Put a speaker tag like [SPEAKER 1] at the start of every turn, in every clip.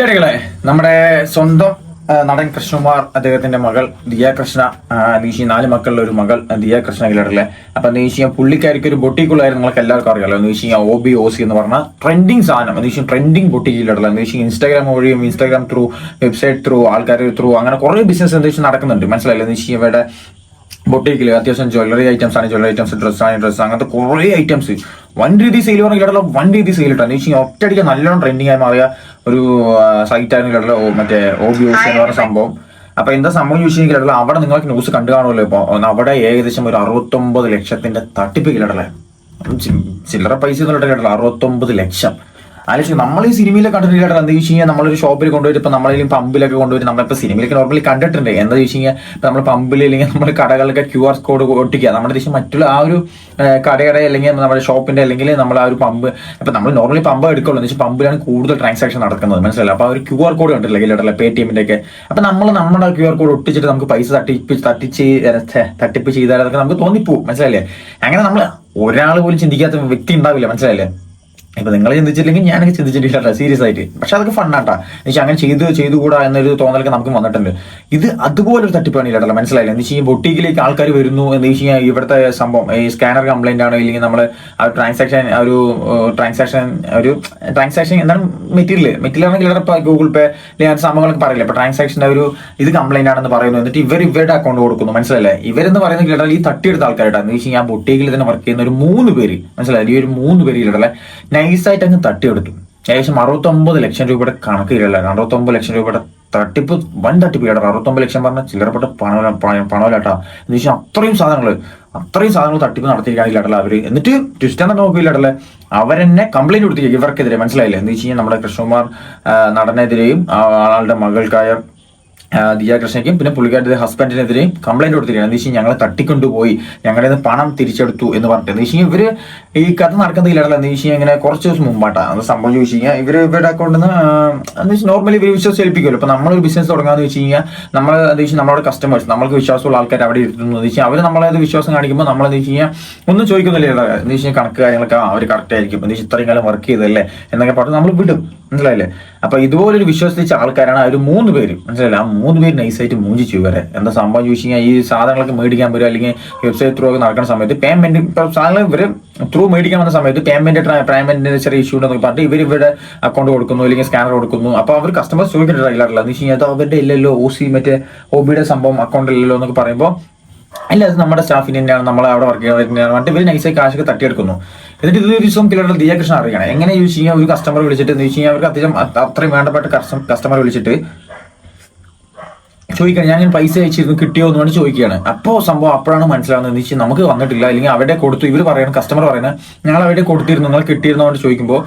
[SPEAKER 1] കില്ലടികളെ നമ്മുടെ സ്വന്തം നടൻ കൃഷ്ണകുമാർ അദ്ദേഹത്തിന്റെ മകൾ ദിയ കൃഷ്ണ നീശി നാല് മക്കളുടെ ഒരു മകൾ ദിയ കൃഷ്ണ കിലടല്ലേ അപ്പൊ നീശിയ പുള്ളിക്കാരിക്ക് ഒരു ബൊട്ടിക്കുള്ളായിരുന്നു നിങ്ങൾക്ക് എല്ലാവർക്കും അറിയാലോ. നീശിയ ഒ ബി ഒ സി എന്ന് പറഞ്ഞ ട്രെൻഡിങ് സാധനം. നീശി ട്രെൻഡിങ് ബൊട്ടീക്ക് കില്ലടല്ല നീശി ഇൻസ്റ്റാഗ്രാം വഴിയും ഇൻസ്റ്റാഗ്രാം ത്രൂ വെബ്സൈറ്റ് ത്രൂ ആൾക്കാർ ത്രൂ അങ്ങനെ കുറെ ബിസിനസ് എന്താ നടക്കുന്നുണ്ട്. മനസ്സിലായില്ലേ? നീശി ഇവിടെ ബൊട്ടീക്കിൽ അത്യാവശ്യം ജ്വല്ലറി ഐറ്റംസ് ആണ് ജ്വല്ലറി ഐറ്റംസ് ഡ്രസ് ആണ് ഡ്രസ് അങ്ങനത്തെ കുറേ ഐറ്റംസ് വൻ രീതി സെയിൽ പറഞ്ഞാൽ പറഞ്ഞിട്ടുള്ള വൻ രീതി സെയിൽ ഇട്ടാണ് വെച്ചാൽ ഒറ്റയടിക്ക് നല്ലോണം ട്രെൻഡിങ് ആയി മാറിയ ഒരു സൈറ്റ് ആയിരുന്നു കേട്ടോ മറ്റേ ഓബിയോസ് എന്ന് പറഞ്ഞ സംഭവം. അപ്പൊ എന്താ സംഭവം ചോദിച്ചു കേട്ടോ അവിടെ നിങ്ങൾക്ക് ന്യൂസ് കണ്ടു കാണുമല്ലോ ഇപ്പൊ അവിടെ ഏകദേശം ഒരു അറുപത്തൊമ്പത് ലക്ഷത്തിന്റെ തട്ടിപ്പ് കേട്ടല്ലേ ചില്ലറ പൈസ ഒന്നും കേട്ടല്ലോ അറുപത്തൊമ്പത് ലക്ഷം. ആലോചിച്ചു നമ്മൾ ഈ സിനിമയിലെ കണ്ടിട്ടില്ല എന്താ വെച്ച് കഴിഞ്ഞാൽ നമ്മളൊരു ഷോപ്പിൽ കൊണ്ടുപോയിട്ട് ഇപ്പൊ നമ്മളെ പമ്പിലൊക്കെ കൊണ്ടുപോയിട്ട് നമ്മളിപ്പോ സിനിമയിലൊക്കെ നോർമലി കണ്ടിട്ടുണ്ട്. എന്താ വെച്ച് കഴിഞ്ഞാൽ ഇപ്പൊ നമ്മൾ പമ്പിൽ അല്ലെങ്കിൽ നമ്മൾ കടകളിലൊക്കെ ക്യു ആർ കോഡ് ഒട്ടിക്കുക. നമ്മുടെ ദേശം മറ്റുള്ള ആ ഒരു കടയുടെ അല്ലെങ്കിൽ നമ്മുടെ ഷോപ്പിന്റെ അല്ലെങ്കിൽ നമ്മൾ ആ ഒരു പമ്പ് ഇപ്പൊ നമ്മൾ നോർമലി പമ്പ് എടുക്കുള്ളൂ. എന്ന് വെച്ചാൽ പമ്പിലാണ് കൂടുതൽ ട്രാൻസാക്ഷൻ നടക്കുന്നത്. മനസ്സിലായി അപ്പോൾ ആ ഒരു ക്യു ആർ കോഡ് കണ്ടില്ല ഇല്ല പേ ടി എമ്മിന്റെ ഒക്കെ അപ്പൊ നമ്മൾ നമ്മുടെ ക്യു ആർ കോഡ് ഒട്ടിച്ചിട്ട് നമുക്ക് പൈസ തട്ടിപ്പ് തട്ടിച്ച് തട്ടിപ്പ് ചെയ്താലൊക്കെ നമുക്ക് തോന്നിപ്പോവും. മനസ്സിലായില്ലേ? അങ്ങനെ നമ്മൾ ഒരാൾ പോലും ചിന്തിക്കാത്ത വ്യക്തി ഉണ്ടാവില്ല. മനസ്സിലായില്ലേ? ഇപ്പൊ നിങ്ങൾ ചിന്തിച്ചില്ലെങ്കിൽ ഞാനൊക്കെ ചിന്തിച്ചിട്ടില്ല സീരിയസ് ആയിട്ട്. പക്ഷെ അതൊക്കെ ഫണ്ണാട്ടാ എനിക്ക് അങ്ങനെ ചെയ്തു ചെയ്തുകൂടാ എന്നൊരു തോന്നലൊക്കെ നമുക്ക് വന്നിട്ടുണ്ട്. ഇത് അതുപോലെ ഒരു തട്ടിപ്പാണ് ഇല്ലട്ടല്ല മനസ്സിലായില്ല? എന്ന് വെച്ചാൽ ഈ ബൊട്ടീക്കിലേക്ക് ആൾക്കാർ വരുന്നു എന്ന് വെച്ച് കഴിഞ്ഞാൽ ഇവിടുത്തെ സംഭവം ഈ സ്കാനർ കംപ്ലൈന്റ് ആണോ ഇല്ലെങ്കിൽ നമ്മൾ ആ ട്രാൻസാക്ഷൻ ഒരു ട്രാൻസാക്ഷൻ ഒരു ട്രാൻസാക്ഷൻ എന്താണ് മെറ്റീരിയൽ മെറ്റീരിയൽ ആണെങ്കിൽ ഇവിടെ ഗൂഗിൾ പേ അങ്ങനത്തെ സംഭവങ്ങളൊക്കെ പറയില്ല? ഇപ്പൊ ട്രാൻസാക്ഷന്റെ ഒരു ഇത് കംപ്ലൈന്റ് ആണെന്ന് പറയുന്നു. എന്നിട്ട് ഇവർ ഇവരുടെ അക്കൗണ്ട് കൊടുക്കുന്നു. മനസ്സിലല്ലേ ഇവരെന്ന് പറയുന്ന കേട്ടാൽ ഈ തട്ടിയെടുത്ത ആൾക്കാരായിട്ടാണ് എന്ന് വെച്ച് കഴിഞ്ഞാൽ ബൊട്ടീക്കിൽ തന്നെ വർക്ക് ചെയ്യുന്ന ഒരു മൂന്ന് പേര്. മനസ്സിലായി ഈ ഒരു മൂന്ന് പേര് ഇല്ലല്ലേ നൈസായിട്ട് അങ്ങ് തട്ടിയെടുത്തു. ഏകദേശം അറുപത്തൊമ്പത് ലക്ഷം രൂപയുടെ കണക്ക് ഇല്ലല്ല അറുപത്തൊമ്പത് ലക്ഷം രൂപയുടെ തട്ടിപ്പ് വൻ തട്ടിപ്പ് കേട്ടോ. അറുപത്തൊമ്പത് ലക്ഷം പറഞ്ഞ ചില്ലറപ്പെട്ട പണം പണമല്ലാട്ടാ. എന്ന് വെച്ചാൽ അത്രയും സാധനങ്ങൾ അത്രയും സാധനങ്ങൾ തട്ടിപ്പ് നടത്തിയിരിക്കാനില്ലടല്ല അവർ? എന്നിട്ട് ട്വിസ്റ്റ് എന്നൊക്കെ നോക്കിയില്ലടല്ലേ അവരെന്നെ കംപ്ലൈന്റ് കൊടുത്തിരിക്കും ഇവർക്കെതിരെ. മനസ്സിലായില്ലേ? എന്ന് വെച്ച് കഴിഞ്ഞാൽ നമ്മുടെ കൃഷ്ണകുമാർ നടനെതിരെയും ആളുടെ മകൾക്കായ ആ, ദിയ കൃഷ്ണയ്ക്കും പിന്നെ പുള്ളിക്കാരുടെ ഹസ്ബൻഡിനെതിരെയും കംപ്ലൈന്റ് കൊടുത്തിരിക്കുകയാണ്. എന്ന് വെച്ചാൽ ഞങ്ങളെ തട്ടിക്കൊണ്ടുപോയി. ഞങ്ങളുടെ പണം തിരിച്ചെടുത്തു എന്ന് പറഞ്ഞിട്ട്. എന്ന് വെച്ചാൽ ഇവർ ഈ കഥ നടക്കുന്നില്ലല്ലോ എന്ന് വെച്ചാൽ ഇങ്ങനെ കുറച്ച് ദിവസം മുമ്പാട്ടാ. അത് സംഭവം ചോദിച്ചു കഴിഞ്ഞാൽ ഇവർ ഇവരുടെ അക്കൗണ്ടിൽ നിന്ന് എന്ന് വെച്ചാൽ നോർമലി ഇവർ വിശ്വസിച്ച് ഏൽപ്പിക്കുമല്ലോ. ഇപ്പൊ നമ്മളൊരു ബിസിനസ് തുടങ്ങാന്ന് വെച്ച് കഴിഞ്ഞാൽ നമ്മൾ എന്താ വെച്ചാൽ നമ്മുടെ കസ്റ്റമേഴ്സ് നമ്മൾക്ക് വിശ്വാസമുള്ള ആൾക്കാർ അവിടെ ഇരുത്തുന്നു. എന്ന് വെച്ചാൽ അവർ നമ്മളെ വിശ്വാസം കാണിക്കുമ്പോൾ നമ്മൾ എന്താ വെച്ച് കഴിഞ്ഞാൽ ഒന്നും ചോദിക്കുന്നില്ല എന്ന് വെച്ചാൽ കണക്ക് കാര്യങ്ങളൊക്കെ അവർ കറക്റ്റ് ആയിരിക്കും. എന്ന് വെച്ചാൽ ഇത്രയും കാലം വർക്ക് ചെയ്തല്ലേ എന്നൊക്കെ പറഞ്ഞ് നമ്മൾ വിടും. മനസ്സിലായില്ലേ? അപ്പൊ ഇതുപോലൊരു വിശ്വസിച്ച ആൾക്കാരാണ് ആ ഒരു മൂന്ന് പേര്. മനസ്സിലായില്ല? ആ മൂന്ന് പേര് നൈസായിട്ട് മൂഞ്ചിച്ചു ഇവരെ. എന്താ സംഭവം ചോദിച്ചു കഴിഞ്ഞാൽ ഈ സാധനങ്ങളൊക്കെ മേടിക്കാൻ വരും അല്ലെങ്കിൽ വെബ്സൈറ്റ് ത്രൂ ഒക്കെ നടക്കുന്ന സമയത്ത് പേയ്മെന്റ് ഇപ്പൊ സാധനങ്ങൾ ഇവർ ത്രൂ മേടിക്കാൻ വന്ന സമയത്ത് പേയ്മെന്റ് പേയ്മെന്റിന്റെ ചെറിയ ഇഷ്യൂ ഉണ്ടെന്ന് പറഞ്ഞിട്ട് ഇവർ ഇവരുടെ അക്കൗണ്ട് കൊടുക്കുന്നു അല്ലെങ്കിൽ സ്കാനർ കൊടുക്കുന്നു. അപ്പൊ അവർ കസ്റ്റമേഴ്സ് ഇല്ലാറില്ല എന്ന് വെച്ച് കഴിഞ്ഞാൽ അവരുടെ ഇല്ലല്ലോ ഒ സി മറ്റേ ഒബിയുടെ സംഭവം അക്കൗണ്ട് ഇല്ലല്ലോ എന്നൊക്കെ പറയുമ്പോൾ അല്ല അത് നമ്മുടെ സ്റ്റാഫിന് തന്നെയാണ് നമ്മൾ അവിടെ വർക്ക് ചെയ്യുന്നത് പറഞ്ഞിട്ട് ഇവർ നൈസായി കാശൊക്കെ തട്ടിയെടുക്കുന്നു. എന്നിട്ട് ഇത് ഒരു ദിവസം ദിയ ദിയാകൃഷ്ണൻ അറിയണം. എങ്ങനെ യൂസ് ചെയ്യാൻ ഒരു കസ്റ്റമർ വിളിച്ചിട്ട് എന്ന് വെച്ച് കഴിഞ്ഞാൽ അവർക്ക് അത്യാവശ്യം അത്രയും വേണ്ടപ്പെട്ട കസ്റ്റമർ വിളിച്ചിട്ട് ചോദിക്കണം ഞാൻ പൈസ അയച്ചിരുന്നു കിട്ടിയോ? എന്ന് പറഞ്ഞ് ചോദിക്കുകയാണ്. അപ്പോൾ സംഭവം അപ്പോഴാണ് മനസ്സിലാവുന്നത് എന്ന് വെച്ചാൽ നമുക്ക് വന്നിട്ടില്ല. അല്ലെങ്കിൽ അവിടെ കൊടുത്തു ഇവർ പറയണം കസ്റ്റമർ പറയുന്നത് ഞങ്ങൾ അവിടെ കൊടുത്തിരുന്നു നിങ്ങൾ കിട്ടിയിരുന്നു? എന്ന് ചോദിക്കുമ്പോൾ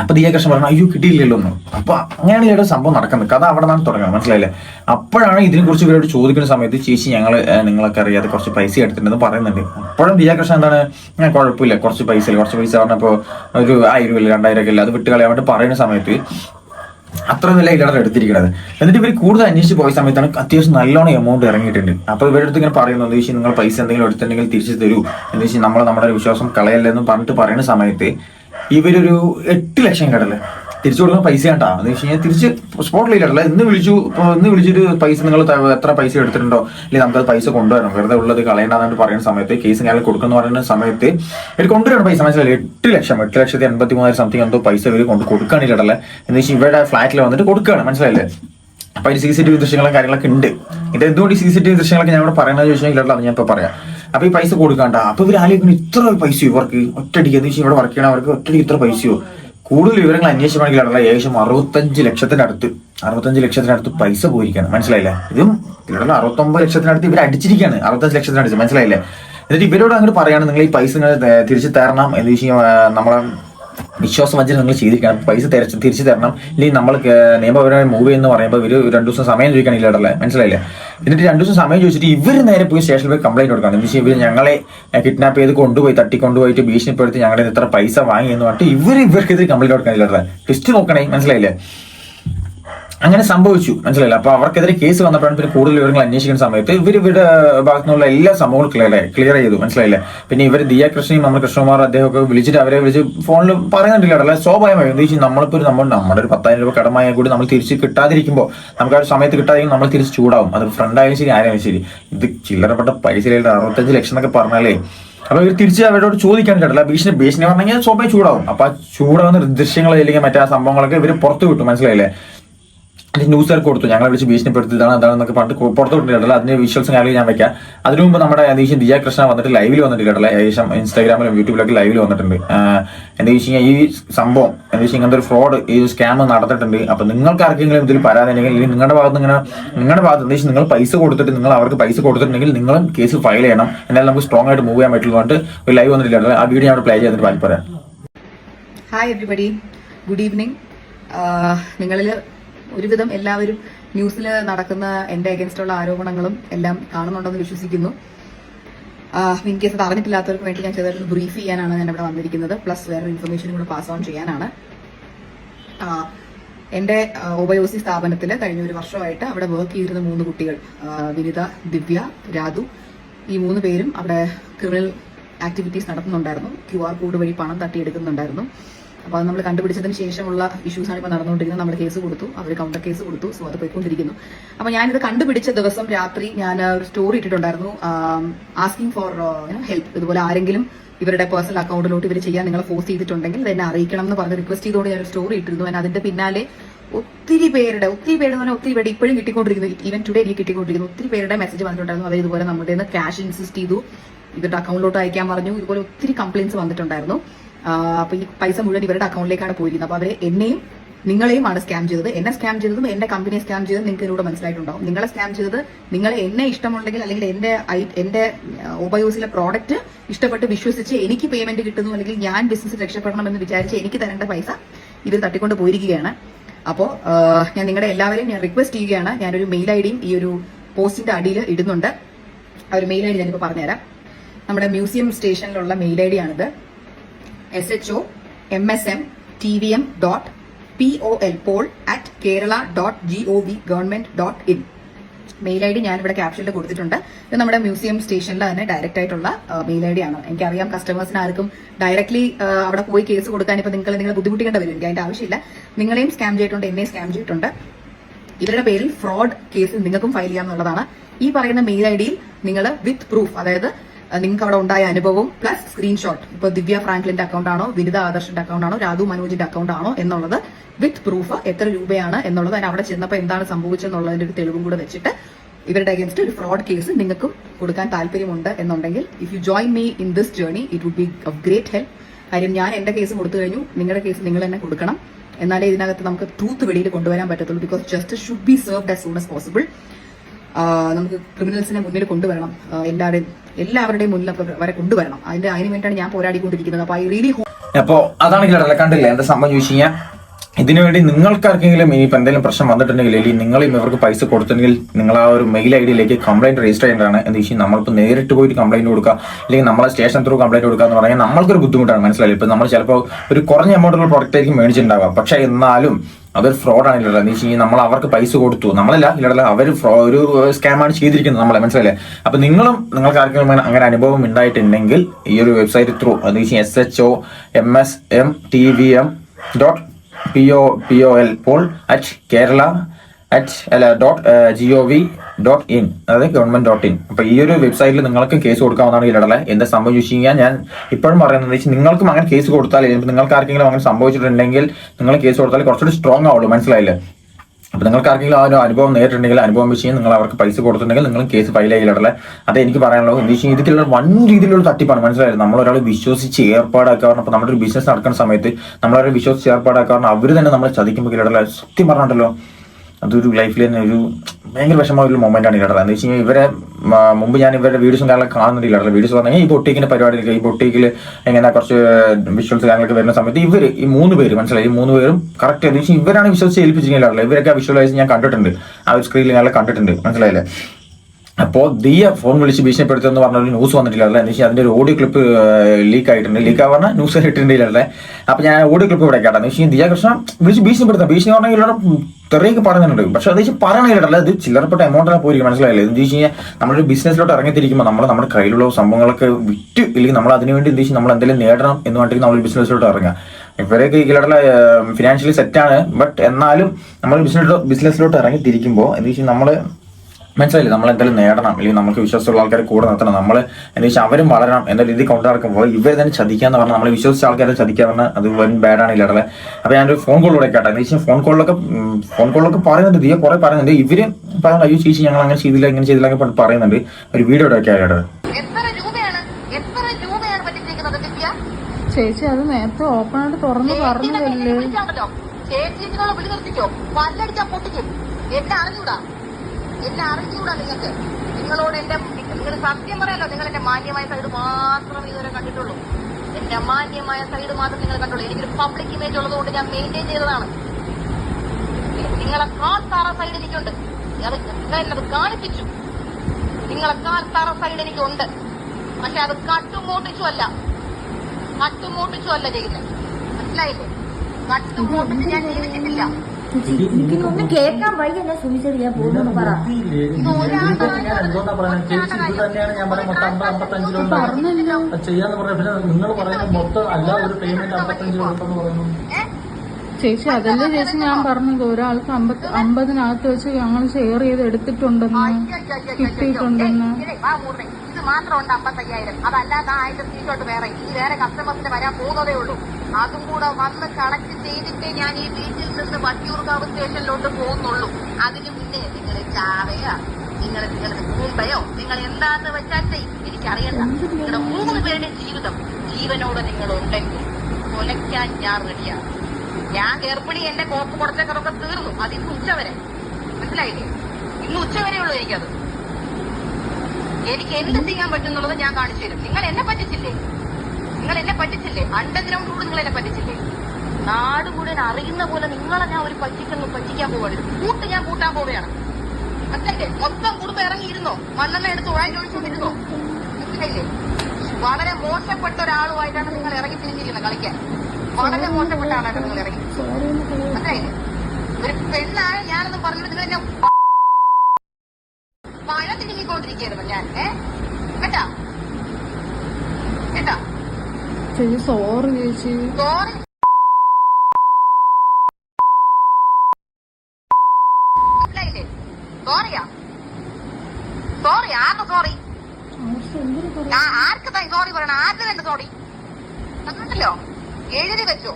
[SPEAKER 1] അപ്പൊ ദിയ കൃഷ്ണൻ പറഞ്ഞു അയ്യോ കിട്ടിയില്ലല്ലോ എന്ന്. അപ്പൊ അങ്ങനെയാണ് ഇവിടെ സംഭവം നടക്കുന്നത്. കഥ അവിടെ നിന്നാണ് തുടങ്ങുന്നത്. മനസ്സിലായില്ലേ? അപ്പോഴാണ് ഇതിനെ കുറിച്ച് ഇവരോട് ചോദിക്കുന്ന സമയത്ത് ചേച്ചി ഞങ്ങൾ നിങ്ങളൊക്കെ അറിയാതെ കുറച്ച് പൈസ എടുത്തിട്ടുണ്ടെന്ന് പറയുന്നുണ്ട്. അപ്പോഴും ദിയ കൃഷ്ണൻ എന്താണ് "ഞാൻ കുഴപ്പമില്ല. കുറച്ച് പൈസ ഇല്ല? കുറച്ച് പൈസ പറഞ്ഞപ്പോൾ ഒരു ആയിരം ഇല്ല? രണ്ടായിരം ഒക്കെ ഇല്ല? അത് വിട്ട് കളയാൻ പറയുന്ന സമയത്ത് അത്ര വില ഇല്ലാതെ എടുത്തിരിക്കുന്നത്. എന്നിട്ട് ഇവർ കൂടുതൽ അന്വേഷിച്ച് പോയ സമയത്താണ് അത്യാവശ്യം നല്ലോണം എമൗണ്ട് ഇറങ്ങിയിട്ടുണ്ട്. അപ്പൊ ഇവരുടെ അടുത്ത് ഇങ്ങനെ പറയുന്നു എന്താ വെച്ചാൽ നിങ്ങൾ പൈസ എന്തെങ്കിലും എടുത്തിട്ടുണ്ടെങ്കിൽ തിരിച്ചു തരൂ. എന്ന് വെച്ചാൽ നമ്മൾ നമ്മുടെ ഒരു വിശ്വാസം കളയല്ലെന്ന് പറഞ്ഞിട്ട് പറയുന്ന സമയത്ത് ഇവരൊരു എട്ട് ലക്ഷം കടല്ലേ തിരിച്ചു കൊടുക്കുന്ന പൈസ കണ്ടാ. എന്ന് വെച്ച് കഴിഞ്ഞാൽ തിരിച്ച് സ്പോട്ടിൽ കടല. ഇന്ന് വിളിച്ചു ഇന്ന് വിളിച്ചിട്ട് പൈസ നിങ്ങൾ എത്ര പൈസ എടുത്തിട്ടുണ്ടോ? അല്ലെങ്കിൽ നമുക്ക് പൈസ കൊണ്ടുവരണം. വെറുതെ ഉള്ളത് കളയേണ്ടതെന്ന് പറയുന്ന സമയത്ത് കേസ് ഞാൻ കൊടുക്കുന്ന പറയുന്ന സമയത്ത് ഇവർ കൊണ്ടുവരണം പൈസ. മനസ്സിലായി എട്ട് ലക്ഷം എട്ട് ലക്ഷത്തി എൺപത്തി മൂന്നായിരം സംതിങ് എന്തോ പൈസ ഇവർ കൊണ്ട് കൊടുക്കാനില്ലല്ലേ എന്ന് വെച്ചാൽ ഇവരുടെ ഫ്ലാറ്റിൽ വന്നിട്ട് കൊടുക്കുകയാണ് മനസ്സിലായില്ലേ? അപ്പൊ അതിന് സി സി ടി വി ദൃശ്യങ്ങളും കാര്യങ്ങളൊക്കെ ഉണ്ട്. ഇത് എന്തുകൊണ്ട് സി സി ടി വി ദൃശ്യങ്ങളൊക്കെ ഞാൻ ഇവിടെ പറയുന്നത് ചോദിച്ചാൽ അത് ഞാൻ ഇപ്പൊ പറയാം. അപ്പൊ ഈ പൈസ കൊടുക്കണ്ട. അപ്പൊ ഇവർ ആലോചിക്കുന്നു ഇത്ര പൈസയോ? ഇവർക്ക് ഒറ്റടിക്ക് എന്ന് വെച്ചാൽ ഇവിടെ വർക്ക് ചെയ്യണം അവർക്ക് ഒറ്റടിക്ക് ഇത്ര പൈസയോ? കൂടുതൽ വിവരങ്ങൾ അന്വേഷിക്കണമെങ്കിൽ അവിടെ ഏകദേശം അറുപത്തഞ്ച് ലക്ഷത്തിന്റെ അടുത്ത് അറുപത്തഞ്ച് ലക്ഷത്തിന്റെ അടുത്ത് പൈസ പോയിരിക്കണം. മനസ്സിലായില്ലേ? ഇതും ഇവിടെ അറുപത്തൊമ്പത് ലക്ഷത്തിനടുത്ത് ഇവർ അടിച്ചിരിക്കുകയാണ് അറുപത്തഞ്ച് ലക്ഷത്തിനടുത്ത് മനസ്സിലായില്ലേ? എന്നിട്ട് ഇവരോട് അങ്ങോട്ട് പറയാണ് നിങ്ങൾ ഈ പൈസ തിരിച്ചു തരണം. എന്ന് വെച്ച് നമ്മളെ വിശ്വാസം വഞ്ചന നിങ്ങൾ ചെയ്തിരിക്കണം പൈസ തിരിച്ച് തിരിച്ചു തരണം. ഇല്ലെങ്കിൽ നമ്മൾ നിയമപരമായി മൂവ് എന്ന് പറയുമ്പോൾ ഇവർ രണ്ടു ദിവസം സമയം ചോദിക്കണം ഇടല്ലേ മനസ്സിലായില്ലേ? എന്നിട്ട് രണ്ടു ദിവസം സമയം ചോദിച്ചിട്ട് ഇവർ നേരെ പോയി സ്റ്റേഷനിൽ പോയി കംപ്ലൈന്റ് കൊടുക്കണം. എന്ന് വെച്ചാൽ ഇവർ ഞങ്ങളെ കിഡ്നാപ്പ് ചെയ്ത് കൊണ്ടുപോയി തട്ടിക്കൊണ്ടുപോയിട്ട് ഭീഷണിപ്പെടുത്തി ഞങ്ങളുടെ ഇത്ര പൈസ വാങ്ങി എന്ന് പറഞ്ഞിട്ട് ഇവർ ഇവർക്കെതിരെ കംപ്ലൈന്റ് കൊടുക്കാൻ ഇല്ലേ ലിസ്റ്റ് നോക്കണേ മനസ്സിലായില്ലേ? അങ്ങനെ സംഭവിച്ചു. മനസ്സിലായില്ല? അപ്പൊ അവർക്കെതിരെ കേസ് വന്നപ്പോഴാണ് പിന്നെ കൂടുതൽ വിവരങ്ങൾ അന്വേഷിക്കുന്ന സമയത്ത് ഇവർ ഇവരുടെ ഭാഗത്തു നിന്നുള്ള എല്ലാ സംഭവങ്ങളും ക്ലിയർ ക്ലിയർ ചെയ്തു. മനസ്സിലായില്ലേ? പിന്നെ ഇവർ ദിയ കൃഷ്ണയും നമ്മൾ കൃഷ്ണകുമാർ അദ്ദേഹമൊക്കെ വിളിച്ചിട്ട് അവരെ വിളിച്ച് ഫോണിൽ പറയുന്നുണ്ടല്ലോ അല്ല സ്വാഭാവികമായി എന്താ വെച്ചാൽ നമ്മളിപ്പോ ഒരു നമ്മൾ നമ്മുടെ ഒരു പത്തായിരം രൂപ കടമായ കൂടി നമ്മൾ തിരിച്ച് കിട്ടാതിരിക്കുമ്പോൾ നമുക്ക് ആ ഒരു സമയത്ത് കിട്ടാതിരിക്കും നമ്മൾ തിരിച്ച് ചൂടാവും. അത് ഫ്രണ്ട് ആയാലും ശരി ആരായാലും ശരി. ഇത് ചില്ലറപ്പെട്ട പൈസ അറുപത്തഞ്ച് ലക്ഷം എന്നൊക്കെ പറഞ്ഞാലേ. അപ്പൊ ഇവർ തിരിച്ച് അവരോട് ചോദിക്കാൻ കേട്ടില്ല ഭീഷണി ഭീഷണി പറഞ്ഞാൽ സ്വാഭാവികം ചൂടാവും. അപ്പൊ ആ ചൂടാവുന്ന ദൃശ്യങ്ങൾ അല്ലെങ്കിൽ മറ്റേ ആ സംഭവങ്ങളൊക്കെ ഇവർ പുറത്തു വിട്ടു. മനസ്സിലായില്ലേ? ന്യൂസുകാർക്ക് കൊടുത്തു. ഞങ്ങളെ വിളിച്ച് ഭീഷണിപ്പെടുത്തിയതാണ് അതാണെന്നൊക്കെ നമുക്ക് പണ്ട് പുറത്ത് വിട്ടിട്ടുണ്ടല്ലോ അതിന്റെ വിഷ്വൽസും കാര്യങ്ങളും ഞാൻ വെക്കാം. അതിനു മുമ്പ് നമ്മുടെ അന്തരീക്ഷം ദിയ കൃഷ്ണ വന്നിട്ട് ലൈവിൽ വന്നിട്ടില്ല ഏകദേശം ഇൻസ്റ്റാഗ്രാമിലും യൂട്യൂബിലൊക്കെ ലൈവിൽ വന്നിട്ടുണ്ട്. എന്താ വെച്ച് കഴിഞ്ഞാൽ ഈ സംഭവം എന്താ വെച്ചാൽ ഇങ്ങനത്തെ ഒരു ഫ്രോഡ് ഈ സ്കാം നടന്നിട്ടുണ്ട്. അപ്പൊ നിങ്ങൾക്ക് ആർക്കെങ്കിലും ഇതിൽ പരാതി ഉണ്ടെങ്കിൽ നിങ്ങളുടെ ഭാഗത്ത് ഇങ്ങനെ നിങ്ങളുടെ ഭാഗത്ത് എന്താ നിങ്ങൾ പൈസ കൊടുത്തിട്ട് നിങ്ങൾ അവർക്ക് പൈസ കൊടുത്തിട്ടുണ്ടെങ്കിൽ നിങ്ങളും കേസ് ഫയൽ ചെയ്യണം. എന്നാലും നമുക്ക് സ്ട്രോങ് ആയിട്ട് മൂവ് ചെയ്യാൻ പറ്റുള്ളൂ പറഞ്ഞിട്ട് ഒരു ലൈവ് വന്നിട്ടില്ല ആ വീഡിയോ ഞാൻ പ്ലേ ചെയ്തിട്ട് ബാക്കി പറയാം.
[SPEAKER 2] ഹായ് എവരിബഡി ഗുഡ് ഈവനിങ് നിങ്ങളിൽ ഒരുവിധം എല്ലാവരും ന്യൂസിൽ നടക്കുന്ന എന്റെ അഗൻസ്റ്റുള്ള ആരോപണങ്ങളും എല്ലാം കാണുന്നുണ്ടെന്ന് വിശ്വസിക്കുന്നു. ഇൻ കേസ് അത് അറിഞ്ഞിട്ടില്ലാത്തവർക്ക് വേണ്ടി ഞാൻ ചെറുതായിട്ട് ബ്രീഫ് ചെയ്യാനാണ് ഞാൻ ഇവിടെ വന്നിരിക്കുന്നത്. പ്ലസ് വേറെ ഇൻഫർമേഷനും കൂടെ പാസ് ഓൺ ചെയ്യാനാണ്. എന്റെ ഒബയോസി സ്ഥാപനത്തിൽ കഴിഞ്ഞ ഒരു വർഷമായിട്ട് അവിടെ വർക്ക് ചെയ്തിരുന്ന മൂന്ന് കുട്ടികൾ വിനിത ദിവ്യ രാധു ഈ മൂന്ന് പേരും അവിടെ ക്രിമിനൽ ആക്ടിവിറ്റീസ് നടത്തുന്നുണ്ടായിരുന്നു. ക്യു ആർ കോഡ് വഴി പണം തട്ടിയെടുക്കുന്നുണ്ടായിരുന്നു. അപ്പോൾ അത് നമ്മൾ കണ്ടുപിടിച്ചതിന് ശേഷമുള്ള ഇഷ്യൂസാണ് ഇപ്പോൾ നടന്നുകൊണ്ടിരിക്കുന്നത്. നമ്മൾ കേസ് കൊടുത്തു. അവർ കൗണ്ടർ കേസ് കൊടുത്തു. സോ അത് പോയിക്കൊണ്ടിരിക്കുന്നു. അപ്പോൾ ഞാനിത് കണ്ടുപിടിച്ച ദിവസം രാത്രി ഞാൻ ഒരു സ്റ്റോറി ഇട്ടിട്ടുണ്ടായിരുന്നു. ആസ്കിംഗ് ഫോർ ഹെൽപ്പ് ഇതുപോലെ ആരെങ്കിലും ഇവരുടെ പേഴ്സണൽ അക്കൗണ്ടിലോട്ട് ഇവർ ചെയ്യാൻ നിങ്ങളെ ഫോഴ്സ് ചെയ്തിട്ടുണ്ടെങ്കിൽ എന്നെ അറിയിക്കണം എന്ന് പറഞ്ഞ് റിക്വസ്റ്റ് ചെയ്തുകൊണ്ട് ഞാൻ സ്റ്റോറി ഇട്ടിരുന്നു. ഞാൻ അതിന്റെ പിന്നാലെ ഒത്തിരി പേരുടെ ഒത്തിരി പേര് എന്ന് പറഞ്ഞാൽ ഒത്തിരി പേരുടെ ഇപ്പോഴും കിട്ടിക്കൊണ്ടിരിക്കുന്നു. ഈവൻ ടുഡേ എനിക്ക് കിട്ടിക്കൊണ്ടിരിക്കുന്നു. ഒത്തിരി പേരുടെ മെസ്സേജ് വന്നിട്ടുണ്ടായിരുന്നു. അവർ ഇതുപോലെ നമ്മുടെ ക്യാഷ് ഇൻസിസ്റ്റ് ചെയ്തു. ഇവരുടെ അക്കൗണ്ടിലോട്ട് അയക്കാൻ പറഞ്ഞു. ഇതുപോലെ ഒത്തിരി കംപ്ലയിൻസ് വന്നിട്ടുണ്ടായിരുന്നു. അപ്പൊ ഈ പൈസ മുഴുവൻ ഇവരുടെ അക്കൗണ്ടിലേക്കാണ് പോയിരിക്കുന്നത്. അപ്പൊ അവരെ എന്നെയും നിങ്ങളെയുമാണ് സ്കാം ചെയ്തത്. എന്നെ സ്കാം ചെയ്തതും എന്റെ കമ്പനിയെ സ്കാം ചെയ്തതും നിങ്ങൾക്ക് ഇതിലൂടെ മനസ്സിലായിട്ടുണ്ടാവും. നിങ്ങളെ സ്കാം ചെയ്തത് നിങ്ങൾ എന്നെ ഇഷ്ടമുണ്ടെങ്കിൽ അല്ലെങ്കിൽ എന്റെ എന്റെ ഒബയോസിലെ പ്രോഡക്റ്റ് ഇഷ്ടപ്പെട്ട് വിശ്വസിച്ച് എനിക്ക് പേയ്മെന്റ് കിട്ടുന്നു അല്ലെങ്കിൽ ഞാൻ ബിസിനസ് രക്ഷപ്പെടണം എന്ന് വിചാരിച്ച് എനിക്ക് തരേണ്ട പൈസ ഇവർ തട്ടിക്കൊണ്ട് പോയിരിക്കുകയാണ്. അപ്പോൾ ഞാൻ നിങ്ങളുടെ എല്ലാവരെയും ഞാൻ റിക്വസ്റ്റ് ചെയ്യുകയാണ്. ഞാനൊരു മെയിൽ ഐ ഡിയും ഈ ഒരു പോസ്റ്റിന്റെ അടിയിൽ ഇടുന്നുണ്ട്. ആ ഒരു മെയിൽ ഐ ഡി ഞാനിപ്പോൾ പറഞ്ഞുതരാം. നമ്മുടെ മ്യൂസിയം സ്റ്റേഷനിലുള്ള മെയിൽ ഐ ഡി ആണിത് S H O M S M T V M dot P O L pol at Kerala dot G O V government dot in mail I D ഞാൻ ഇവിടെ ക്യാപ്ഷനിൽ കൊടുത്തിട്ടുണ്ട്. ഇത് നമ്മുടെ മ്യൂസിയം സ്റ്റേഷനിൽ തന്നെ direct ആയിട്ടുള്ള mail I D ആണ്. എനിക്കറിയാം കസ്റ്റമേഴ്സിന് ആർക്കും ഡയറക്ട്ലി അവിടെ പോയി കേസ് കൊടുക്കാൻ ഇപ്പൊ നിങ്ങൾ നിങ്ങൾ ബുദ്ധിമുട്ടിക്കേണ്ട വരും എനിക്ക് അതിന്റെ ആവശ്യമില്ല. നിങ്ങളെയും സ്കാം ചെയ്തിട്ടുണ്ട് എന്നെയും സ്കാം ചെയ്തിട്ടുണ്ട്. ഇവരുടെ പേരിൽ ഫ്രോഡ് കേസ് നിങ്ങൾക്കും ഫയൽ ചെയ്യാമെന്നുള്ളതാണ് ഈ പറയുന്ന മെയിൽ ഐ ഡിയിൽ നിങ്ങൾ വിത്ത് പ്രൂഫ് അതായത് നിങ്ങൾക്ക് അവിടെ ഉണ്ടായ അനുഭവം പ്ലസ് സ്ക്രീൻഷോട്ട് ഇപ്പൊ ദിവ്യ ഫ്രാങ്ക്ലിന്റെ അക്കൗണ്ട് ആണോ വിനിത ആദർശിന്റെ അക്കൗണ്ട് ആണോ രാധു മനോജിന്റെ അക്കൗണ്ട് ആണോ എന്നുള്ളത് വിത്ത് പ്രൂഫ് എത്ര രൂപയാണ് എന്നുള്ളത് അതിന് അവിടെ ചെന്നപ്പോൾ എന്താണ് സംഭവിച്ചെന്നുള്ളതിന്റെ ഒരു തെളിവും കൂടെ വെച്ചിട്ട് ഇവരുടെ അഗേൻസ്റ്റ് ഒരു ഫ്രോഡ് കേസ് നിങ്ങൾക്കും കൊടുക്കാൻ താല്പര്യമുണ്ട് എന്നുണ്ടെങ്കിൽ if you join me in this journey it would be of great help കാര്യം ഞാൻ എന്റെ കേസ് കൊടുത്തു കഴിഞ്ഞു നിങ്ങളുടെ കേസ് നിങ്ങൾ തന്നെ കൊടുക്കണം. എന്നാലേ ഇതിനകത്ത് നമുക്ക് ട്രൂത്ത് വെളിയിൽ കൊണ്ടുവരാൻ പറ്റത്തുള്ളൂ because just should be served as soon as possible നമുക്ക് ക്രിമിനൽസിനെ മുന്നിൽ കൊണ്ടുവരണം. എല്ലാവരുടെയും എല്ലാവരുടെയും മുന്നിൽ വരെ കൊണ്ടുവരണം. അതിന്റെ അതിന് വേണ്ടിയാണ് ഞാൻ പോരാടിക്കൊണ്ടിരിക്കുന്നത്. അപ്പൊ ഐ റിയലി
[SPEAKER 1] അപ്പോ അതാണ് കേട്ടോ കണ്ടില്ലേ? എന്താ സംഭവം ചോദിച്ചു കഴിഞ്ഞാൽ ഇതിനുവേണ്ടി നിങ്ങൾക്കാർക്കെങ്കിലും ഇനിയിപ്പോൾ എന്തെങ്കിലും പ്രശ്നം വന്നിട്ടുണ്ടെങ്കിൽ അല്ലെങ്കിൽ നിങ്ങളും ഇവർക്ക് പൈസ കൊടുത്തിട്ടുണ്ടെങ്കിൽ നിങ്ങൾ ആ ഒരു മെയിൽ ഐ ഡിയിലേക്ക് കംപ്ലൈന്റ് രജിസ്റ്റർ ചെയ്യേണ്ടതാണ് എന്ന് വെച്ചാൽ നമ്മളിപ്പോൾ നേരിട്ട് പോയിട്ട് കംപ്ലൈന്റ് കൊടുക്കുക അല്ലെങ്കിൽ നമ്മളെ സ്റ്റേഷൻ ത്രൂ കംപ്ലൈന്റ് കൊടുക്കുക എന്ന് പറഞ്ഞാൽ നമ്മൾക്കൊരു ബുദ്ധിമുട്ടാണ്. മനസ്സിലായി ഇപ്പം നമ്മൾ ചിലപ്പോൾ ഒരു കുറഞ്ഞ എമൗണ്ടുള്ള പ്രോഡക്റ്റ് ആയിരിക്കും മേടിച്ചിട്ടുണ്ടാവുക. പക്ഷേ എന്നാലും അതൊരു ഫ്രോഡാണ് ഇല്ലല്ലോ വെച്ച് കഴിഞ്ഞാൽ നമ്മൾ അവർക്ക് പൈസ കൊടുത്തു. നമ്മളല്ല ഇല്ലല്ല അവർ ഒരു സ്കാമാണ് ചെയ്തിരിക്കുന്നത് നമ്മളെ. മനസ്സിലല്ലേ അപ്പൊ നിങ്ങളും നിങ്ങൾക്ക് ആർക്കെങ്കിലും അങ്ങനെ- അനുഭവം ഉണ്ടായിട്ടുണ്ടെങ്കിൽ ഈ ഒരു വെബ്സൈറ്റ് ത്രൂ അത് S H O M S M T V M dot P O P O L pol at Kerala at അല്ല dot G O V dot in അതായത് ഗവൺമെന്റ് ഡോട്ട് ഇൻ അപ്പൊ ഈ ഒരു വെബ്സൈറ്റിൽ നിങ്ങൾക്ക് കേസ് കൊടുക്കാവുന്നതാണ് ഇല്ലടലെ എന്താ സംഭവിച്ചു കഴിഞ്ഞാൽ ഞാൻ ഇപ്പോഴും പറയുന്നത് വെച്ചാൽ നിങ്ങൾക്കും അങ്ങനെ കേസ് കൊടുത്താൽ നിങ്ങൾക്ക് ആർക്കെങ്കിലും അങ്ങനെ സംഭവിച്ചിട്ടുണ്ടെങ്കിൽ നിങ്ങൾ കേസ് കൊടുത്താൽ കുറച്ചുകൂടി സ്ട്രോങ് ആവുള്ളൂ. മനസ്സിലായില്ലേ? അപ്പൊ നിങ്ങൾക്ക് ആർക്കെങ്കിലും ആ ഒരു അനുഭവം നേരിട്ടുണ്ടെങ്കിൽ അനുഭവം വെച്ച് നിങ്ങൾ അവർക്ക് പൈസ കൊടുത്തിട്ടുണ്ടെങ്കിൽ നിങ്ങൾ കേസ് ഫയൽ ചെയ്യില്ലടലെ അത് എനിക്ക് പറയാനുള്ളത് എന്ന് വെച്ചാൽ ഇതിലുള്ള വൻ രീതിയിലുള്ള തട്ടിപ്പാണ്. മനസ്സിലായത് നമ്മൾ ഒരാൾ വിശ്വസിച്ച് ഏർപ്പാടാക്കാറുണ്ട്. അപ്പൊ നമ്മുടെ ഒരു ബിസിനസ് നടക്കുന്ന സമയത്ത് നമ്മളൊരു വിശ്വസിച്ച് ഏർപ്പാടാക്കാറുണ്ട്. അവർ തന്നെ നമ്മളെ ചതിക്കുമ്പോൾ ഇടല സത്യം പറഞ്ഞിട്ടല്ലോ അതൊരു ലൈഫിൽ തന്നെ ഒരു ഭയങ്കര വിഷമമായ ഒരു മൊമെന്റ് ആണ് ഇടത് എന്ന് വെച്ച് കഴിഞ്ഞാൽ ഇവരെ മുമ്പ് ഞാൻ ഇവരുടെ വീഡിയോസും കാര്യങ്ങളൊക്കെ കാണുന്നില്ല വീഡിയോസ് പറഞ്ഞാൽ ഈ ബൊട്ടീക്കിന്റെ പരിപാടിയിലേക്ക് ഈ ബൊട്ടീക്കിൽ എങ്ങനെ കുറച്ച് വിഷ്വൽസ് കാര്യങ്ങളൊക്കെ വരുന്ന സമയത്ത് ഇവർ ഈ മൂന്ന് പേര് മനസ്സിലായി? ഈ മൂന്ന് പേരും കറക്റ്റ് എന്ന് വെച്ചാൽ ഇവരാണ് വിശ്വസിച്ച് ഏൽപ്പിച്ചില്ല ഇവരൊക്കെ വിഷ്വലൈസ് ഞാൻ കണ്ടിട്ടുണ്ട്. ആ ഒരു സ്ക്രീനിൽ ഞാൻ കണ്ടിട്ടുണ്ട്. മനസ്സിലായില്ലേ? അപ്പോൾ ദിയ ഫോൺ വിളിച്ച് ഭീഷണിപ്പെടുത്തുമെന്ന് പറഞ്ഞ ഒരു ന്യൂസ് വന്നിട്ടില്ല എന്ന് വെച്ചാൽ അതിന്റെ ഒരു ഓഡിയോ ക്ലിപ്പ് ലീക്ക് ആയിട്ടുണ്ട്. ലീക്ക് ആവുന്ന ന്യൂസ് ഇട്ടിട്ടുണ്ടല്ലേ അപ്പൊ ഞാൻ ഓഡിയോ ക്ലിപ്പ് ഇവിടെ കേട്ടോ. എന്ന് വെച്ചാൽ ദിയ കൃഷ്ണ വിളിച്ച് ഭീഷണിപ്പെടുത്താം. ഭീഷണി പറഞ്ഞാൽ തെറിയൊക്കെ പറഞ്ഞിട്ടുണ്ട് പക്ഷെ അത് വെച്ച് പറയണില്ല ഇത് ചില്ലറപ്പെട്ട എമൗണ്ടിനെ പോയിരിക്കും മനസ്സിലായില്ലേ? എന്ത് വെച്ച് കഴിഞ്ഞാൽ നമ്മളൊരു ബിസിനസ്സിലോട്ട് ഇറങ്ങിത്തിരിക്കുമ്പോൾ നമ്മൾ നമ്മുടെ കയ്യിലുള്ള സംഭവങ്ങളൊക്കെ വിറ്റ് ഇല്ലെങ്കിൽ നമ്മൾ അതിനു വേണ്ടി എന്ത് നമ്മൾ എന്തെങ്കിലും നേടണം എന്ന് പറഞ്ഞിട്ട് നമ്മൾ ബിസിനസ്സിലോട്ട് ഇറങ്ങുക. ഇവരൊക്കെ കിലടല ഫിനാൻഷ്യലി സെറ്റാണ് ബട്ട് എന്നാലും നമ്മൾ ബിസിനസ് ബിസിനസ്സിലോട്ട് ഇറങ്ങിത്തിരിക്കുമ്പോൾ എന്ത് വെച്ചാൽ നമ്മൾ മനസ്സിലായില്ലേ? നമ്മൾ എന്തായാലും നേടണം. അല്ലെങ്കിൽ നമുക്ക് വിശ്വാസമുള്ള ആൾക്കാർ കൂടെ നിർത്തണം. നമ്മൾ എന്താ വെച്ചാൽ അവരും വളരണം. എന്ന രീതി കൊണ്ടു നടക്കുമ്പോൾ ഇവർ തന്നെ ചതിക്കാന്ന് പറഞ്ഞാൽ നമ്മൾ വിശ്വസിച്ച ആൾക്കാരെ ചതിക്കാൻ പറഞ്ഞാൽ അത് വൻ ബാഡാണ് ഇല്ലടലെ അപ്പൊ ഞാനൊരു ഫോൺ കോളിലൂടെ കേട്ടെ. എന്ന് വെച്ചാൽ ഫോൺ കോളിലൊക്കെ ഫോൺ കോളിലൊക്കെ പറയുന്നുണ്ട്. ദിയ കുറെ പറയുന്നുണ്ട്. ഇവർ പറയുന്നത് അയ്യോ ചേച്ചി ഞങ്ങൾ അങ്ങനെ ചെയ്തില്ല ഇങ്ങനെ ചെയ്തില്ല എന്നൊക്കെ പറയുന്നുണ്ട്. ഒരു വീഡിയോ ഒക്കെ ആയിട്ട്
[SPEAKER 3] എത്ര രൂപയാണ്? എത്ര രൂപയാണ് പറ്റിച്ചിരിക്കുന്നത് ദിവ്യ?
[SPEAKER 4] ചേച്ചി അത് നേരത്തെ ഓപ്പൺ ആയിട്ട് തുറന്ന് പറഞ്ഞതല്ലേ?
[SPEAKER 3] ചേച്ചി നിങ്ങളെ വിളി നിർത്തിക്കോ പല്ലടിച്ചാ പൊട്ടിക്കും. എന്നെ അറിഞ്ഞൂടാ. എന്നെ അറിഞ്ഞുകൂടാ നിങ്ങൾക്ക്? നിങ്ങളോട് എന്റെ നിങ്ങൾ സത്യം പറയാലോ നിങ്ങൾ എന്റെ മാന്യമായ സൈഡ് മാത്രം ഇതുവരെ കണ്ടിട്ടുള്ളൂ. എന്റെ മാന്യമായ സൈഡ് മാത്രം നിങ്ങൾ കണ്ടുള്ളൂ എനിക്കൊരു പബ്ലിക് ഇമേജ് ഉള്ളതുകൊണ്ട് ഞാൻ മെയിന്റെയിൻ ചെയ്തതാണ്. നിങ്ങളെ കാൽ താറ സൈഡ് എനിക്കുണ്ട്. അത് എന്നത് കാണിപ്പിച്ചു. നിങ്ങളെ കാൽ താറ സൈഡ് എനിക്കുണ്ട്. പക്ഷെ അത് കട്ടുമോട്ടിച്ചു അല്ല കട്ടുമോട്ടിച്ചു അല്ല ചെയ്യുന്നത്. മനസ്സിലായില്ലേ? കട്ടുമോട്ടിച്ച് ഞാൻ ജീവിച്ചിട്ടില്ല.
[SPEAKER 5] എനിക്കൊന്നും കേൾക്കാൻ പോകുന്നു പറ
[SPEAKER 6] ചെയ്യാന്ന് പറഞ്ഞ പിന്നെ നിങ്ങൾ പറയുന്നത് മൊത്തം അല്ല ഒരു പേയ്മെന്റ് പറയുന്നു?
[SPEAKER 4] ചേച്ചി അതല്ലേ ചേച്ചി ഞാൻ പറഞ്ഞത് ഒരാൾക്ക് അമ്പത് അമ്പതിനകത്ത് വെച്ച് ഞങ്ങൾ ഷെയർ ചെയ്ത് എടുത്തിട്ടുണ്ടെന്ന്. കിട്ടിയിട്ടുണ്ടെന്ന്
[SPEAKER 3] ഇത് മാത്രമുണ്ട് അമ്പത്തയ്യായിരം. അതല്ലാതെ ആയിരം സീറ്റോട്ട് വേറെ. ഈ വേറെ കസ്റ്റമേഴ്സിന് വരാൻ പോകുന്നതേ ഉള്ളൂ. അതും കൂടെ വന്ന് കണക്ട് ചെയ്തിട്ടേ ഞാൻ ഈ വീട്ടിൽ നിന്ന് വട്ടിയൂർക്കാവ് സ്റ്റേഷനിലോട്ട് പോകുന്നുള്ളൂ. അതിന് മുന്നേ നിങ്ങൾ ചാവയോ? നിങ്ങൾ നിങ്ങളുടെ മുമ്പയോ നിങ്ങൾ എന്താന്ന് വെച്ചാൽ. എനിക്കറിയണ്ട. നിങ്ങളുടെ മൂന്ന് പേരുടെ ജീവിതം ജീവനോട് നിങ്ങൾ ഉണ്ടെങ്കിൽ കൊലയ്ക്കാൻ ഞാൻ റെഡിയാണ്. ഞാൻ ഗർഭിണി എന്റെ കോപ്പ് കുറച്ചൊക്കെ തീർന്നു. അതിന് ഉച്ച ഉച്ചവരെ മനസ്സിലായില്ലേ? ഇന്ന് ഉച്ചവരെ ഉള്ളൂ എനിക്കത്. എനിക്ക് എന്ത് ചെയ്യാൻ പറ്റുന്നുള്ളത് ഞാൻ കാണിച്ചു തരും. നിങ്ങൾ എന്നെ പറ്റിച്ചില്ലേ? നിങ്ങൾ എന്നെ പറ്റിച്ചില്ലേ? അണ്ടർഗ്രൗണ്ട് കൂടെ നിങ്ങൾ എന്നെ പറ്റിച്ചില്ലേ? നാട് മുഴുവൻ അറിയുന്ന പോലെ നിങ്ങളെ ഞാൻ ഒരു പറ്റിക്കുന്നു പറ്റിക്കാൻ പോവാണ്. കൂട്ട് ഞാൻ കൂട്ടാൻ പോവുകയാണ്. അച്ഛന്റെ മൊത്തം കുടുംബം ഇറങ്ങിയിരുന്നോ? മണ്ണെണ്ണ എടുത്ത് ഉഴാൻ ചോദിച്ചുകൊണ്ടിരുന്നോ മനസ്സിലായില്ലേ? വളരെ മോശപ്പെട്ട ഒരാളുമായിട്ടാണ് നിങ്ങൾ ഇറങ്ങി തിരിഞ്ഞിരിക്കുന്നത് കളിക്കാൻ. വളരെ മോശപ്പെട്ട ആളാണ് നിങ്ങൾ ഇറങ്ങി. മനസ്സിലായില്ലേ? ഒരു പെണ്ണാണ് ഞാനൊന്നും പറഞ്ഞിട്ട് നിങ്ങൾ എന്നെ മഴ തിരിഞ്ഞിക്കൊണ്ടിരിക്കുകയായിരുന്നു ഞാൻ ഏ കേട്ടാ. കേട്ടാ.
[SPEAKER 4] ചേച്ചി സോറി ചേച്ചി.
[SPEAKER 3] സോറി സോറിയാ സോറി ആർക്ക് സോറി ആർക്ക് സോറി പറയണം? ആർക്ക് സോറി അതുണ്ടല്ലോ എഴുതി വെച്ചോ.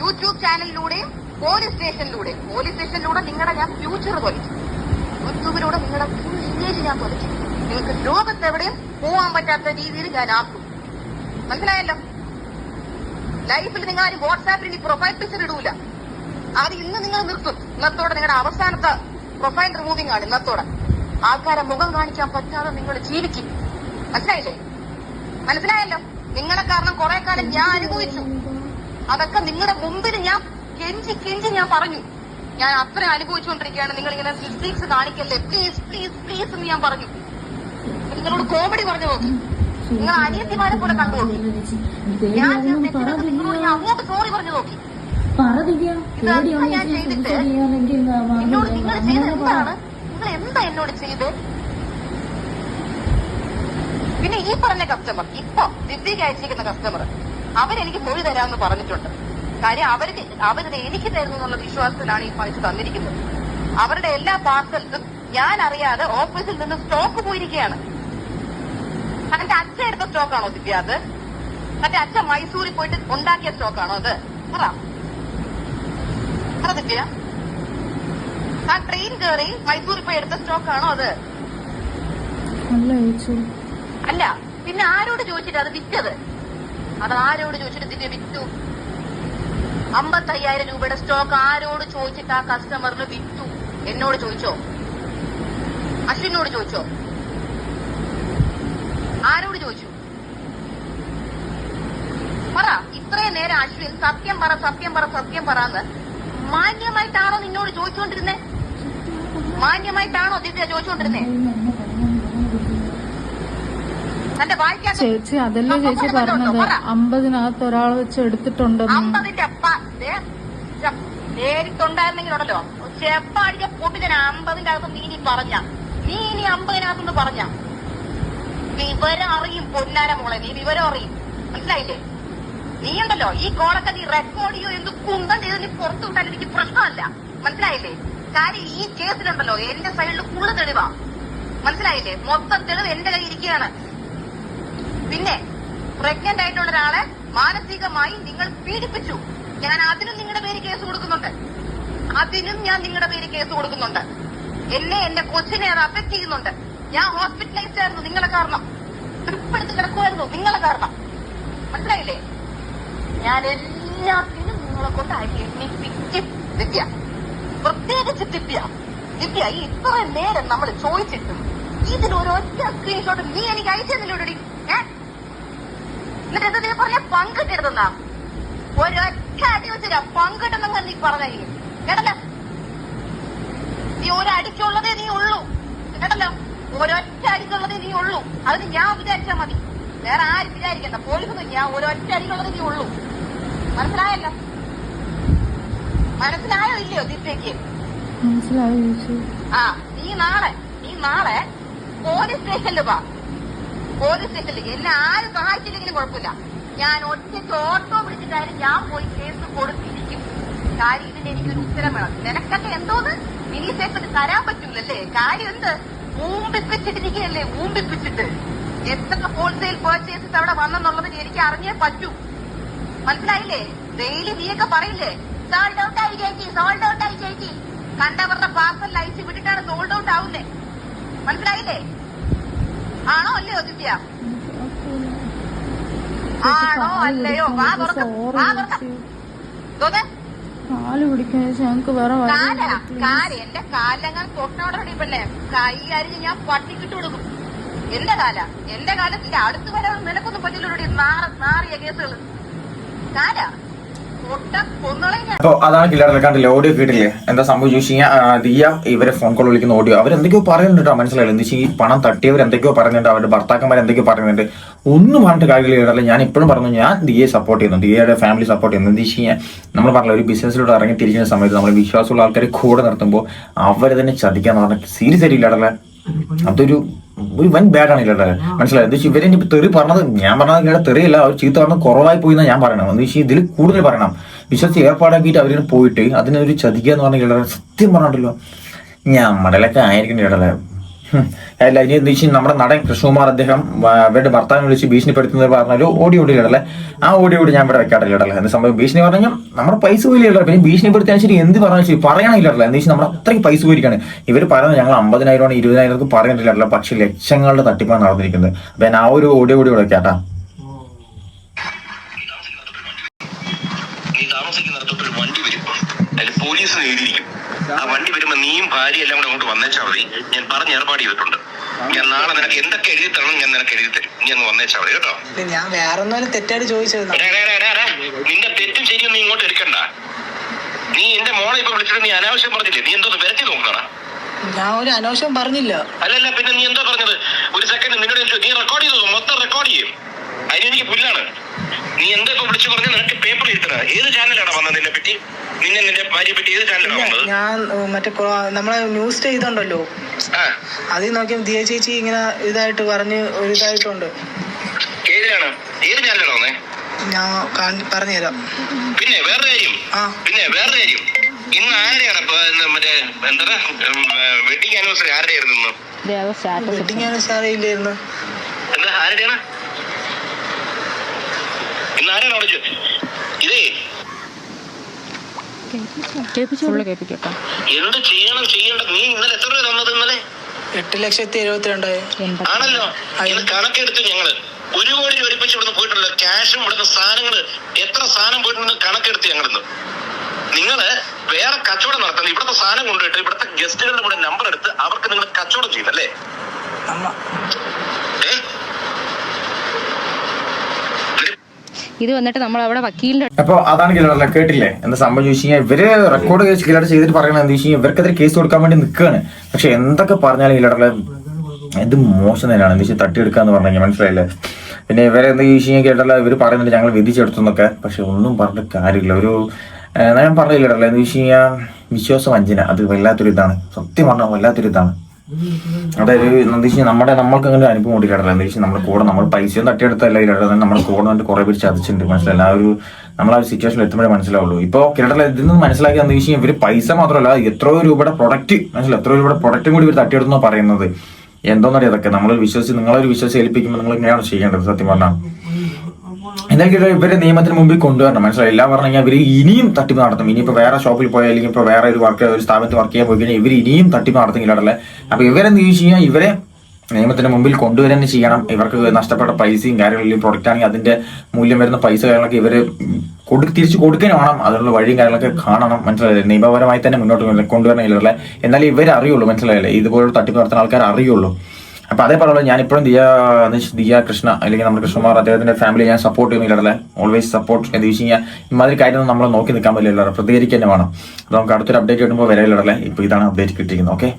[SPEAKER 3] യൂട്യൂബ് ചാനലിലൂടെയും പോലീസ് സ്റ്റേഷനിലൂടെയും പോലീസ് സ്റ്റേഷനിലൂടെ നിങ്ങളുടെ ഞാൻ ഫ്യൂച്ചർ തൊലിച്ചു യൂട്യൂബിലൂടെ നിങ്ങളുടെ ഇമേജ് ഞാൻ തൊലിച്ചു നിങ്ങൾക്ക് ലോകത്തെവിടെയും പോവാൻ പറ്റാത്ത രീതിയിൽ ഞാൻ ആക്കും. മനസ്സിലായല്ലോ? ലൈഫിൽ നിങ്ങൾ ആരും വാട്സാപ്പിൽ ഇനി പ്രൊഫൈൽ പിക്ചർ ഇടൂല. അത് ഇന്ന് നിങ്ങൾ നിർത്തും. ഇന്നത്തോടെ നിങ്ങളുടെ അവസാനത്തെ പ്രൊഫൈൽ റിമൂവിംഗ് ആണ് ഇന്നത്തോടെ. ആൾക്കാരെ മുഖം കാണിക്കാൻ പറ്റാതെ നിങ്ങൾ ജീവിക്കും. മനസ്സിലായില്ലേ? മനസ്സിലായല്ലോ? നിങ്ങളെ കാരണം കുറെ കാലം ഞാൻ അനുഭവിച്ചു. അതൊക്കെ നിങ്ങളുടെ മുമ്പിൽ ഞാൻ കെഞ്ചി കെഞ്ചി ഞാൻ പറഞ്ഞു. ഞാൻ അത്ര അനുഭവിച്ചുകൊണ്ടിരിക്കുകയാണ്. നിങ്ങൾ ഇങ്ങനെ മിസ്റ്റേക്സ് കാണിക്കല്ലേ? പ്ലീസ് പ്ലീസ് പ്ലീസ് എന്ന് ഞാൻ പറഞ്ഞു. നിങ്ങളോട് കോമഡി പറഞ്ഞു? നോക്കി നിങ്ങൾ അനിയത്തിമാരെ പോലെ കണ്ടു നോക്കി. ഞാൻ ചെയ്ത നിങ്ങളോട് ഞാൻ അങ്ങോട്ട് സോറി പറഞ്ഞു നോക്കി. ഞാൻ ചെയ്തിട്ട്? എന്നോട് നിങ്ങൾ ചെയ്ത് എന്താണ്? നിങ്ങൾ എന്താ എന്നോട് ചെയ്ത്? പിന്നെ ഈ പറഞ്ഞ കസ്റ്റമർ ഇപ്പൊ ദിവ്യക്ക് അയച്ചിരിക്കുന്ന കസ്റ്റമർ അവരെനിക്ക് മൊഴി തരാമെന്ന് പറഞ്ഞിട്ടുണ്ട്. കാര്യം അവർക്ക് അവരത് എനിക്ക് തരുന്നു എന്നുള്ള വിശ്വാസത്തിലാണ് ഈ പൈസ തന്നിരിക്കുന്നത്. അവരുടെ എല്ലാ പാർസൽസും ഞാൻ അറിയാതെ ഓഫീസിൽ നിന്ന് സ്റ്റോക്ക് പോയിരിക്കുകയാണ്. അതിന്റെ അച്ഛൻ എടുത്ത സ്റ്റോക്കാണോ ദിവ്യ അത്? മറ്റേ അച്ഛൻ മൈസൂരിൽ പോയിട്ട് ഉണ്ടാക്കിയ സ്റ്റോക്കാണോ അത്? പറ. പറ ദിവ്യ ആ ട്രെയിൻ കയറി മൈസൂരിൽ പോയി എടുത്ത സ്റ്റോക്കാണോ അത്?
[SPEAKER 4] അല്ല
[SPEAKER 3] അല്ല പിന്നെ ആരോട് ചോദിച്ചിട്ട് അത് വിറ്റത്? അത് ആരോട് ചോദിച്ചിട്ട് ദിവ്യ വിറ്റു? അമ്പത്തയ്യായിരം രൂപയുടെ സ്റ്റോക്ക് ആരോട് ചോദിച്ചിട്ട് ആ കസ്റ്റമറിന് വിറ്റു? എന്നോട് ചോദിച്ചോ? അശ്വിനോട് ചോദിച്ചോ? ആരോട് ചോദിച്ചു? പറ ഇത്രയും നേരം അശ്വിൻ സത്യം പറ സത്യം പറ സത്യം പറ പറന്ന് മാന്യമായിട്ടാണോ നിന്നോട് ചോദിച്ചുകൊണ്ടിരുന്നേ? മാന്യമായിട്ടാണോ ദിവ്യ ചോദിച്ചുകൊണ്ടിരുന്നേ?
[SPEAKER 4] ചേച്ചി അതല്ലേ ചേച്ചി പറഞ്ഞത്? അമ്പതിനകത്ത് ഒരാൾ വെച്ച് എടുത്തിട്ടുണ്ട്
[SPEAKER 3] അമ്പതിന്റെ അപ്പ നേരിട്ടുണ്ടായിരുന്നെങ്കിലുണ്ടല്ലോ ചെപ്പാടിച്ച പൊട്ടിച്ചൻ അമ്പതിന്റെ അകത്ത് നീ ഇനി പറഞ്ഞ. നീ ഇനി അമ്പതിനകത്തുനിന്ന് പറഞ്ഞ. വിവരം അറിയും പൊന്നാര മോളെ നീ വിവരം അറിയും. മനസ്സിലായില്ലേ? നീ ഉണ്ടല്ലോ ഈ കോളൊക്കെ നീ റെക്കോർഡ് ചെയ്യോ എന്ത് കുന്തം ചെയ്ത് നീ പുറത്തു വിട്ടാൽ എനിക്ക് പ്രശ്നമല്ല. മനസ്സിലായില്ലേ? കാര്യം ഈ കേസിലുണ്ടല്ലോ എന്റെ സൈഡിൽ ഫുള്ള് തെളിവാ. മനസ്സിലായില്ലേ? മൊത്തം തെളിവ് എന്റെ കയ്യിൽ ഇരിക്കുകയാണ്. പിന്നെ പ്രഗ്നന്റ് ആയിട്ടുള്ള ഒരാളെ മാനസികമായി നിങ്ങൾ പീഡിപ്പിച്ചു. ഞാൻ അതിനും നിങ്ങളുടെ പേര് കേസ് കൊടുക്കുന്നുണ്ട്. അതിനും ഞാൻ നിങ്ങളുടെ പേര് കേസ് കൊടുക്കുന്നുണ്ട്. എന്നെ എന്റെ കൊച്ചിനെ അത് അഫക്ട് ചെയ്യുന്നുണ്ട്. ഞാൻ ഹോസ്പിറ്റലൈസ്ഡ് ആയിരുന്നു നിങ്ങളെ കാരണം. ട്രിപ്പ് കിടക്കുമായിരുന്നു. നിങ്ങളെ കാരണം. മനസ്സിലായില്ലേ? ഞാൻ എല്ലാത്തിനും നിങ്ങളെ കൊണ്ട് അരി ദിവ്യ. പ്രത്യേകിച്ച് ദിവ്യ. ദിവ്യ ഈ ഇത്ര നേരം നമ്മൾ ചോദിച്ചിട്ടും ഇതിലൊരൊറ്റ സ്ക്രീൻഷോട്ട് നീ എനിക്ക് അയച്ചു തന്നില്ലൂടി എന്നിട്ട് എന്താ നീ പറഞ്ഞ? പങ്കിട്ടിരുന്നാ ഒരൊറ്റ അടി വെച്ചില്ല പങ്കിട്ടെന്നങ്ങ് നീ പറഞ്ഞായി കേട്ടല്ലോ? നീ ഒരടിക്കുള്ളതേ നീ ഉള്ളൂ. കേട്ടല്ലോ? ഒരൊറ്റ അടിക്കുള്ളതേ നീ ഉള്ളൂ. അതിന് ഞാൻ വിചാരിച്ചാൽ മതി. വേറെ ആരും വിചാരിക്കണ്ട. പോലീസൊന്നും ഞാൻ ഒരൊറ്റ അടിക്കുള്ളതേ നീ ഉള്ളൂ. മനസ്സിലായല്ലോ? മനസ്സിലായോ ഇല്ലയോ ദിവ്യക്ക് ആ നീ നാളെ നീ നാളെ പോലീസ് സ്റ്റേഷനിൽ വാ. പോലീസ് സ്റ്റേഷനിൽ എന്നെ ആരും സഹായിച്ചില്ലെങ്കിലും കുഴപ്പമില്ല. ഞാൻ ഒറ്റയ്ക്ക് ഓട്ടോ പിടിച്ചിട്ടായാലും ഞാൻ പോയി കേസ് കൊടുത്തിരിക്കും കാര്യം ഇതിന് എനിക്കൊരു ഉത്തരം വേണം. നിനക്കൊക്കെ എന്തോന്ന്? മിനി സ്റ്റേഷനിൽ തരാൻ പറ്റൂലല്ലേ? കാര്യം എന്ത്? ഊമ്പിപ്പിച്ചിട്ടിരിക്കുകയല്ലേ ഊമ്പിപ്പിച്ചിട്ട് എത്ര ഹോൾസെയിൽ പർച്ചേസസ് അവിടെ വന്നെന്നുള്ളതിന് എനിക്ക് അറിഞ്ഞേ പറ്റൂ. മനസ്സിലായില്ലേ? ഡെയിലി നീയൊക്കെ പറയില്ലേ സോൾഡ് ഔട്ട് ആയി ചേച്ചി സോൾഡ് ഔട്ട് ആയി ചേച്ചി. കണ്ടവരുടെ പാർസൽ അയച്ച് വിട്ടിട്ടാണ് സോൾഡ് ഔട്ട് ആവുന്നേ. മനസ്സിലായില്ലേ? ആണോ അല്ലയോ ദിവ്യ? ആണോ അല്ലയോ? വാ തുറക്ക വാ തുറക്ക. തോന്നെ
[SPEAKER 4] കാൽ പിടിക്കാൻ ഞങ്ങൾക്ക് വേറെ
[SPEAKER 3] കാല എന്റെ കാലങ്ങൾ പെണ്ണെ. കൈ അരിഞ്ഞ് ഞാൻ പട്ടിക്കിട്ട് കൊടുക്കും. എന്റെ കാല എന്റെ കാലത്തിന്റെ അടുത്ത് വരെ നിനക്കൊന്നും പറ്റില്ല മാറിയ നാറിയ കേസുകൾ കാല
[SPEAKER 1] അപ്പൊ അതാണ് കില്ലറിനെ കണ്ടില്ലേ? ഓഡിയോ കേട്ടില്ലേ? എന്താ സംഭവിച്ചു? വെച്ച് കഴിഞ്ഞാൽ ദിയ ഇവരെ ഫോൺ കോൾ വിളിക്കുന്ന ഓഡിയോ. അവരെന്തൊക്കെയോ പറയുന്നുണ്ട് മനസ്സിലായില്ല? എന്താ വെച്ചാൽ ഈ പണം തട്ടിയവർ എന്തൊക്കെയോ പറയുന്നുണ്ട് അവരുടെ ഭർത്താക്കന്മാർ എന്തൊക്കെയോ പറയുന്നുണ്ട്. ഒന്നും പറഞ്ഞിട്ട് കാര്യമില്ല കേട്ടില്ല ഞാൻ ഇപ്പോഴും പറഞ്ഞു ഞാൻ ദിയെ സപ്പോർട്ട് ചെയ്യുന്നു. ദിയയുടെ ഫാമിലി സപ്പോർട്ട് ചെയ്യുന്നു. എന്താ വെച്ച് കഴിഞ്ഞാൽ നമ്മൾ പറഞ്ഞ ഒരു ബിസിനസ്സിലൂടെ ഇറങ്ങി തിരിക്കുന്ന സമയത്ത് നമ്മൾ വിശ്വാസമുള്ള ആൾക്കാരെ കൂടെ നിർത്തുമ്പോൾ അവരെ തന്നെ ചതിക്കാന്ന് പറഞ്ഞാൽ സീരിയസ് ആയിട്ടില്ലടല്ലേ അതൊരു ഒരു വൻ ബാഡാണ് ഇല്ലാട്ടെ മനസ്സിലായത് എന്താ ഇവരെ തെറി പറഞ്ഞത് ഞാൻ പറഞ്ഞത് തെറിയില്ല അവർ ചീത്ത പറഞ്ഞത് കുറവായി പോയി എന്നാ ഞാൻ പറയണം എന്ന് വെച്ചാൽ ഇതിൽ കൂടുതൽ പറയണം. വിശ്വസിച്ച് ഏർപ്പാടാക്കിയിട്ട് അവരിങ്ങനെ പോയിട്ട് അതിനൊരു ചതിക്കുക എന്ന് പറഞ്ഞാൽ ഇടല സത്യം പറഞ്ഞിട്ടല്ലോ ഞമ്മടലൊക്കെ ആയിരിക്കും ഇടല അല്ല ഇനി എന്ന് വെച്ചാൽ നമ്മുടെ നടൻ കൃഷ്ണകുമാർ അദ്ദേഹം അവരുടെ ഭർത്താവിനെ വിളിച്ച് ഭീഷണിപ്പെടുത്തുന്നത് പറഞ്ഞാൽ ഓടി ഓടി ഇടലെ ആ ഓടി ഓടി ഞാൻ ഇവിടെ വെക്കാറില്ല ഇടല എന്ന് സംഭവം? ഭീഷണി പറഞ്ഞാൽ നമ്മുടെ പൈസ പോലും ഇടല പിന്നെ ഭീഷണിപ്പെടുത്തിയാൽ ശരി എന്ത് പറഞ്ഞാൽ ശരി പറയണില്ല എന്ന് വെച്ചാൽ നമ്മൾ അത്രയ്ക്ക് പൈസ പോയിരിക്കാണ് ഇവർ പറയുന്നത് ഞങ്ങൾ അമ്പതിനായിരം ഇരുപതിനായിരം പറയുന്നില്ല പക്ഷെ ലക്ഷങ്ങളുടെ തട്ടിപ്പാണ് നടന്നിരിക്കുന്നത്. അപ്പൊ ആ ഒരു ഓടി ഓടി ഇവിടെ വെക്കാട്ടാ.
[SPEAKER 7] അതിൽ എഴുതിയിരിക്കും ആ വണ്ടി വരുമ്പോ നീയും ഭാര്യ എല്ലാം കൂടെ അങ്ങോട്ട് വന്നേച്ചാ മതി. ഞാൻ പറഞ്ഞ് ഏർപ്പാട് ചെയ്തിട്ടുണ്ട്. ഞാൻ നാളെ നിനക്ക് എന്തൊക്കെ എഴുതി തരണം ഞാൻ നിനക്ക് എഴുതി തരും. നീ അങ്ങ് വന്നേച്ചാ മതി കേട്ടോ.
[SPEAKER 8] ഞാൻ വേറെ ഒന്നും തെറ്റായിട്ട് ചോദിച്ചത്.
[SPEAKER 7] നിന്റെ തെറ്റും ശരിയും നീ ഇങ്ങോട്ട് എടുക്കണ്ട. നീ എന്റെ മോളെ ഇപ്പൊ വിളിച്ചിട്ട് നീ അനാവശ്യം പറഞ്ഞില്ലേ? നീ എന്തോ വിരട്ടി നോക്കണ
[SPEAKER 8] ഞാൻ ഒരു അനാവശ്യം പറഞ്ഞില്ല.
[SPEAKER 7] അല്ലല്ല പിന്നെ നീ എന്താ പറഞ്ഞത്? ഒരു സെക്കൻഡ് നിന്നോട് നീ റെക്കോർഡ് ചെയ്തോ മൊത്തം റെക്കോർഡ് ചെയ്യും. അതിന് എനിക്ക് പുല്ലാണ്. നീ എന്തൊക്കെ വിളിച്ചു പറഞ്ഞു നിനക്ക് പേപ്പർ എഴുതണ ഏത് ചാനലാണ് വന്നത് നിന്നെ പറ്റി? നിന്നെ നിന്റെ ഭാര്യയെ പറ്റി ഏത് ചാനലാണ് വന്നത്?
[SPEAKER 8] ഞാൻ മറ്റേ നമ്മളെ ന്യൂസ് ചെയ്തുണ്ടല്ലോ
[SPEAKER 7] ആ.
[SPEAKER 8] അതിൽ നോക്കിയാൽ ദിയ ചേച്ചി ഇങ്ങനെ ഇതായിട്ട് പറഞ്ഞ് ഒരു ഇതായിട്ടുണ്ട്.
[SPEAKER 7] ഏതിലാണ്? ഏത് ചാനലാണ് വന്നേ?
[SPEAKER 8] ഞാൻ പറഞ്ഞുതരാം.
[SPEAKER 7] പിന്നെ വേറെ കാര്യം.
[SPEAKER 8] ആ.
[SPEAKER 7] പിന്നെ വേറെ കാര്യം. ഇന്ന് ആരുടെയാണ് മറ്റേ എന്താ വെഡിങ് ആനിവേഴ്സറി ആരുടെയായിരുന്നു
[SPEAKER 8] വെഡിങ് ആനിവേഴ്സറി
[SPEAKER 7] ആരുടെയാണ്? ഇന്ന് ആരാണ് അവിടെ ഇതേ. എന്ത് ചെയ്യണം ചെയ്യണ്ട? നീ ഇന്നലെ എത്ര രൂപ തന്നത് ഇന്നലെ?
[SPEAKER 8] എട്ട് ലക്ഷത്തി എഴുപത്തിരണ്ടായി.
[SPEAKER 7] ആണല്ലോ. ഇന്ന് കണക്കെടുത്ത് ഞങ്ങൾ. ഒരു കോടി രൂപ ഒരുമിച്ച് ഇവിടുന്ന് പോയിട്ടുള്ള ക്യാഷും ഇവിടുന്ന് സാധനങ്ങൾ എത്ര സാധനം പോയിട്ടുണ്ടെന്ന് കണക്കെടുത്ത് ഞങ്ങളിന്ന്. നിങ്ങൾ വേറെ കച്ചവടം നടത്തുന്നത് ഇവിടുത്തെ സാധനം കൊണ്ടുപോയിട്ട് ഇവിടുത്തെ ഗസ്റ്റുകളുടെ കൂടെ നമ്പർ എടുത്ത് അവർക്ക് നിങ്ങൾ കച്ചവടം ചെയ്യുന്നല്ലേ
[SPEAKER 5] ഇത് വന്നിട്ട് നമ്മൾ അവിടെ വക്കീലിന്റെ
[SPEAKER 1] അപ്പൊ അതാണ് കേട്ടില്ലേ? എന്താ സംഭവം ചോദിച്ചു കഴിഞ്ഞാൽ ഇവർ റെക്കോർഡ് കേസ് കിലർ ചെയ്തിട്ട് പറയണത് എന്താ കഴിഞ്ഞാൽ ഇവർക്കെതിരെ കേസ് കൊടുക്കാൻ വേണ്ടി നിൽക്കുകയാണ് പക്ഷെ എന്തൊക്കെ പറഞ്ഞാലും കിലറല്ല ഇത് മോശം തന്നെയാണ്. എന്താ വെച്ചാൽ തട്ടിയെടുക്കാന്ന് പറഞ്ഞു കഴിഞ്ഞാൽ മനസ്സിലായില്ലേ? പിന്നെ ഇവരെ എന്താ ചോദിച്ചു കഴിഞ്ഞാൽ കേട്ടല്ല ഇവർ പറയുന്നുണ്ട് ഞങ്ങൾ വിധിച്ചെടുത്തു എന്നൊക്കെ. പക്ഷെ ഒന്നും പറഞ്ഞിട്ട് കാര്യമില്ല. ഒരു ഞാൻ പറഞ്ഞില്ലടല്ലേ എന്താ വെച്ച് കഴിഞ്ഞാൽ വിശ്വാസം വഞ്ചന അത് വല്ലാത്തൊരു ഇതാണ് സത്യം പറഞ്ഞാൽ വല്ലാത്തൊരു ഇതാണ് അതായത് എന്താ വെച്ചാൽ നമ്മുടെ നമ്മൾക്ക് അങ്ങനെ ഒരു അനുഭവം ഓടിക്കാറില്ല. എന്താ വെച്ചാൽ നമ്മുടെ കൂടെ നമ്മൾ പൈസയും തട്ടിയെടുത്തല്ല ഇല്ലാതെ നമ്മുടെ കൂടെ വന്നിട്ട് കുറെ പേര് ചതിച്ചിട്ടുണ്ട്. മനസ്സിലായില്ല? ആ ഒരു നമ്മൾ ആ ഒരു സിറ്റുവേഷനിൽ എത്തുമ്പോഴേ മനസ്സിലാവുള്ളൂ. ഇപ്പോൾ കേരളത്തിൽ ഇതിൽ നിന്ന് മനസ്സിലാക്കി എന്താ വെച്ചാൽ ഇവർ പൈസ മാത്രമല്ല എത്രയോ രൂപയുടെ പ്രൊഡക്റ്റ് മനസ്സിലായി? എത്രയോ രൂപയുടെ പ്രൊഡക്റ്റും കൂടി ഇവർ തട്ടിയെടുത്തെന്നാണ് പറയുന്നത്. എന്തോന്നറിയാം അതൊക്കെ നമ്മൾ വിശ്വസിച്ച് നിങ്ങളൊരു വിശ്വസിച്ച് ഏൽപ്പിക്കുമ്പോൾ നിങ്ങൾ ഇങ്ങനെയാണ് ചെയ്യേണ്ടത്? സത്യം പറഞ്ഞാൽ എന്തായാലും ഇവരെ നിയമത്തിന് മുമ്പിൽ കൊണ്ടുവരണം. മനസ്സിലായി? എല്ലാം പറഞ്ഞു കഴിഞ്ഞാൽ ഇവർ ഇനിയും തട്ടിപ്പ് നടത്തും. ഇനിയിപ്പോൾ വേറെ ഷോപ്പിൽ പോയാൽ അല്ലെങ്കിൽ ഇപ്പോൾ വേറെ ഒരു വർക്ക് ഒരു സ്ഥാപനത്തിൽ വർക്ക് ചെയ്യാൻ പോയി കഴിഞ്ഞാൽ ഇവർ ഇനിയും തട്ടിപ്പ് നടത്തുന്നില്ലാടല്ലേ? അപ്പൊ ഇവരെന്ത് ചോദിച്ചു കഴിഞ്ഞാൽ ഇവരെ നിയമത്തിന് മുമ്പിൽ കൊണ്ടുവരുക തന്നെ ചെയ്യണം. ഇവർക്ക് നഷ്ടപ്പെട്ട പൈസയും കാര്യങ്ങളും പ്രൊഡക്റ്റ് ആണെങ്കിൽ അതിന്റെ മൂല്യം വരുന്ന പൈസ കാര്യങ്ങളൊക്കെ ഇവർ കൊടു തിരിച്ചു കൊടുക്കാൻ വേണം. അതിനുള്ള വഴിയും കാര്യങ്ങളൊക്കെ കാണണം. മനസ്സിലായില്ലേ? നിയമപരമായി തന്നെ മുന്നോട്ട് കൊണ്ടുവരണില്ലല്ലേ എന്നാലേ ഇവർ അറിയുള്ളൂ മനസ്സിലായില്ലേ? ഇതുപോലുള്ള തട്ടിപ്പ് നടത്തുന്ന ആൾക്കാർ അറിയുള്ളൂ അപ്പൊ അതേ പറയുള്ളൂ ഞാൻ ഇപ്പോഴും ദിയ ദിയ കൃഷ്ണ അല്ലെങ്കിൽ നമ്മുടെ കൃഷ്ണമാർ അദ്ദേഹത്തിന്റെ ഫാമിലി ഞാൻ സപ്പോർട്ട് ചെയ്യുന്നില്ലല്ലേ ഓൾവേസ് സപ്പോർട്ട് എന്ന് വെച്ച് കഴിഞ്ഞാൽ ഇമാതിരി കാര്യം നമ്മൾ നോക്കി നിൽക്കാൻ പറ്റില്ല പ്രതികരിക്കാൻ വേണം. അപ്പൊ നമുക്ക് അടുത്തൊരു അപ്ഡേറ്റ് കിട്ടുമ്പോൾ വരയില്ലല്ലേ ഇപ്പൊ ഇതാണ് അപ്ഡേറ്റ് കിട്ടിയിരിക്കുന്നത്. ഓക്കെ